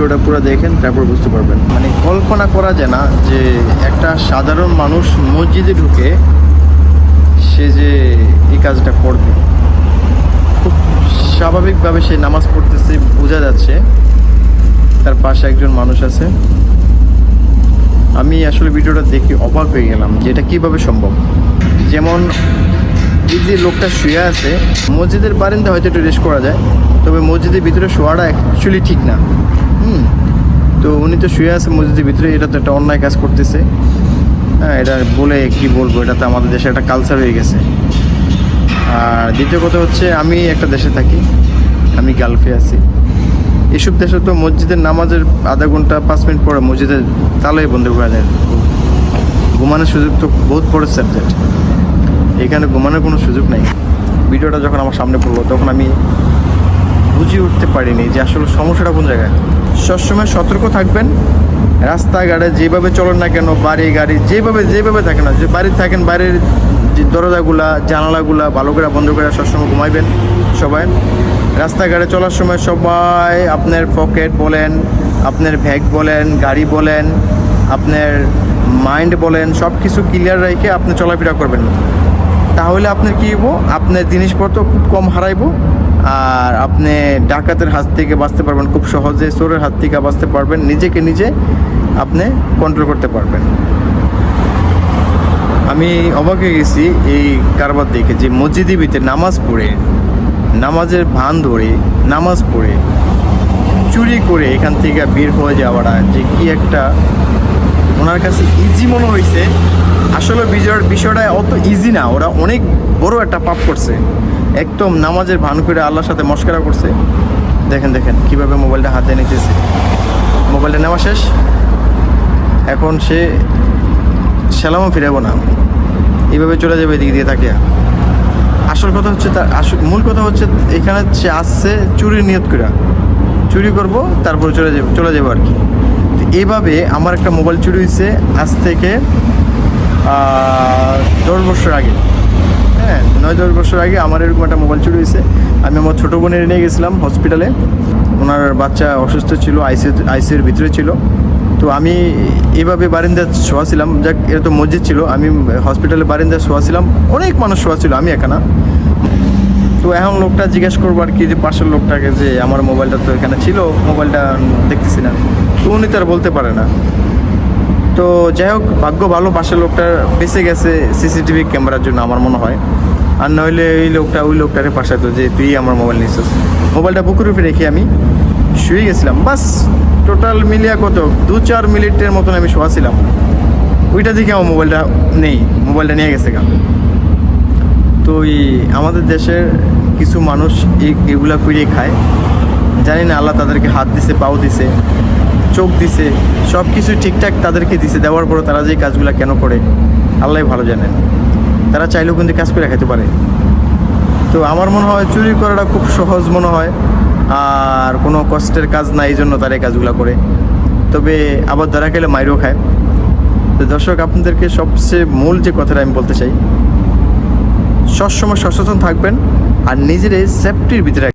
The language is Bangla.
ভিডিওটা পুরো দেখেন, তারপর বুঝতে পারবেন। মানে কল্পনা করা যায় না যে একটা সাধারণ মানুষ মসজিদে ঢুকে সে যে এই কাজটা করবে। খুব স্বাভাবিকভাবে সে নামাজ পড়তেছে, বোঝা যাচ্ছে। তার পাশে একজন মানুষ আছে। আমি আসলে ভিডিওটা দেখে অবাক হয়ে গেলাম যে এটা কীভাবে সম্ভব। যেমন এই যে লোকটা শুয়ে আছে, মসজিদের বারিন্দা হয়তো একটু রেস্ট করা যায়, তবে মসজিদের ভিতরে শোয়াটা অ্যাকচুয়ালি ঠিক না। হুম। তো উনি তো শুয়ে আছে মসজিদের ভিতরে, এটা তো একটা অন্যায় কাজ করতেছে। হ্যাঁ এটা বলে কি বলব, এটা তো আমাদের দেশে একটা কালচার হয়ে গেছে। আর দ্বিতীয় কথা হচ্ছে, আমি একটা দেশে থাকি, আমি গালফে আছি। এসব দেশে তো মসজিদের নামাজের আধা ঘণ্টা, পাঁচ মিনিট পরে মসজিদের তালাই বন্ধ করা যায় ঘুমানোর সুযোগ তো বহুত বড় সাবজেক্ট এখানে ঘুমানোর কোনো সুযোগ নাই। ভিডিওটা যখন আমার সামনে পড়ল, তখন আমি বুঝে উঠতে পারিনি যে আসলে সমস্যাটা কোন জায়গায়। সবসময় সতর্ক থাকবেন। রাস্তাঘাটে যেভাবে চলেন না কেন, বাড়ি, গাড়ি, যেভাবে যেভাবে থাকেন না, যে বাড়ি থাকেন, বাড়ির যে দরজাগুলা, জানালাগুলা ভালো করে বন্ধ করে সবসময় ঘুমাইবেন সবাই। রাস্তাঘাটে চলার সময় সবাই আপনার পকেট বলেন, আপনার ব্যাগ বলেন, গাড়ি বলেন, আপনার মাইন্ড বলেন সব কিছু ক্লিয়ার রেখে আপনি চলাফেরা করবেন। তাহলে আপনার কী হব আপনার জিনিসপত্র খুব কম হারাইবো। আর আপনি ডাকাতের হাত থেকে বাঁচতে পারবেন খুব সহজে, চোরের হাত থেকে বাঁচতে পারবেন, নিজেকে নিজে আপনি কন্ট্রোল করতে পারবেন। আমি অবাক হয়ে গেছি এই কারবার দেখে যে মসজিদের ভিতরে নামাজ পড়ে, নামাজের ভান ধরে, নামাজ পড়ে, চুরি করে এখান থেকে বের হয়ে যাওয়াটা যে কি একটা ওনার কাছে ইজি মনে হয়েছে। আসলে বিজয়ের বিষয়টা অত ইজি না, ওরা অনেক বড় একটা পাপ করছে। একদম নামাজের ভান করে আল্লাহর সাথে মস্করা করছে। দেখেন দেখেন, কীভাবে মোবাইলটা হাতে নিতেছে। মোবাইলটা নেওয়া শেষ। এখন সে সেলামও ফিরাবো না। এইভাবে চলে যাবে এদিকে দিয়ে তাকিয়া। আসল কথা হচ্ছে তার আসল মূল কথা হচ্ছে এখানে সে আসছে চুরির নিয়ত করে চুরি করব, তারপরে চলে যাব চলে যাব আর কি। তো আমার একটা মোবাইল চুরি হয়েছে আজ থেকে দশ বছর আগে। হ্যাঁ নয় দশ বছর আগে আমার এরকম একটা মোবাইল চুরি হয়েছে। আমি আমার ছোটো বোনের নিয়ে গেছিলাম হসপিটালে ওনার বাচ্চা অসুস্থ ছিল আইসিউ আইসিউর ভিতরে ছিল। তো আমি এভাবে বারিন্দা শোয়া ছিলাম। যাক, এটা তো মসজিদ ছিল। আমি হসপিটালে বারিন্দা শোয়া ছিলাম। অনেক মানুষ শোয়া ছিল, আমি একা না। তো এখন লোকটা জিজ্ঞেস করব আর কি যে পাশের লোকটাকে যে আমার মোবাইলটা তো এখানে ছিল, মোবাইলটা দেখতেছি না। তো উনি তো আর বলতে পারে না। তো যাই হোক, ভাগ্য ভালো, পাশের লোকটা বেঁচে গেছে সিসিটিভি ক্যামেরার জন্য আমার মনে হয়। আর নইলে ওই লোকটা, ওই লোকটারে পাশাতো যে তুই আমার মোবাইল নিছিস। মোবাইলটা বুকুর উপরে রেখে আমি শুয়ে গেছিলাম। বাস টোটাল মিলিয়া কত? দু চার মিনিটের মতন আমি শোয়াছিলাম ওইটা দেখে আমার মোবাইলটা নেই। মোবাইলটা নিয়ে গেছে গা। তো এই আমাদের দেশের কিছু মানুষ এগুলা করিয়ে খায়। জানি না, আল্লাহ তাদেরকে হাত দিছে, পাও দিছে। চোখ দিছে সব কিছু ঠিকঠাক তাদেরকে দিছে, দেওয়ার পরও তারা যে কাজগুলো কেন করে আল্লাহ ভালো জানেন। তারা চাইলেও কিন্তু কাজ করে খাইতে পারে। তো আমার মনে হয় চুরি করাটা খুব সহজ মনে হয়, আর কোনো কষ্টের কাজ না এই জন্য তারা এই কাজগুলো করে। তবে আবার ধরা খেলে মাইরও খায়। তো দর্শক, আপনাদেরকে সবচেয়ে মূল যে কথাটা আমি বলতে চাই, সবসময় সচেতন থাকবেন, আর নিজের সেফটির ভিতরে